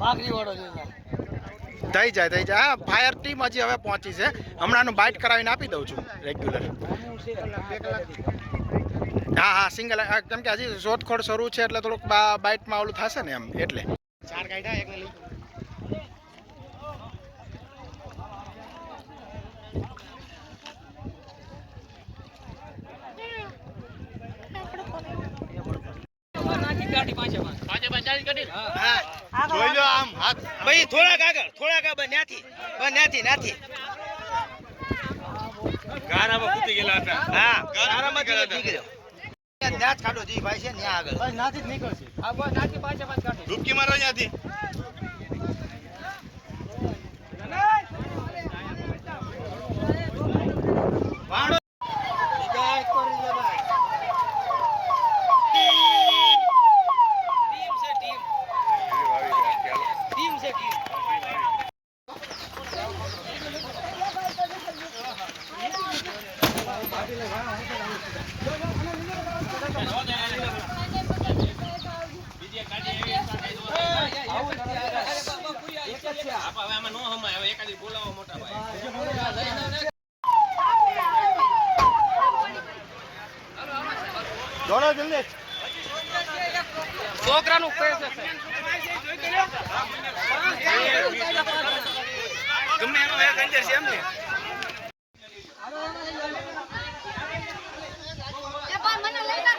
છે થઈ જાય થઈ જાય. હા ફાયર ટીમ હજી હવે પહોંચી છે. હમણાંનું બાઇટ કરાવીને આપી દઉં છું રેગ્યુલર હા હા સિંગલ કેમ કે હજી શોધખોળ શરૂ છે એટલે થોડુંક બાઇટમાં ઓલું થશે ને એમ એટલે. ચાર કાઢ્યા એકને લઈ જોઈ લો આમ હાથ. ભાઈ થોડાક આગળ થોડાક આગળ ન્યાથી બસ ન્યાથી ન્યાથી. ગારામાં કૂદી ગયેલા હતા. હા ગારામાં ગયેલા નીકળ્યો ત્યાં જ કાઢો જી ભાઈ છે ત્યાં આગળ. બસ નાથી જ નીકળશે. હા બસ નાથી પાછા પાછા કાઢો ડૂબકી મારો ત્યાંથી વાણો બીજા એક કરી દે ભાઈ ટીમ છે ટીમ ટીમ છે ટીમ દોડો જલ્દી. છોકરાનું પેસ છે. ગમે એનો એક અંજર છે એમ ને. એ મને લઈ જા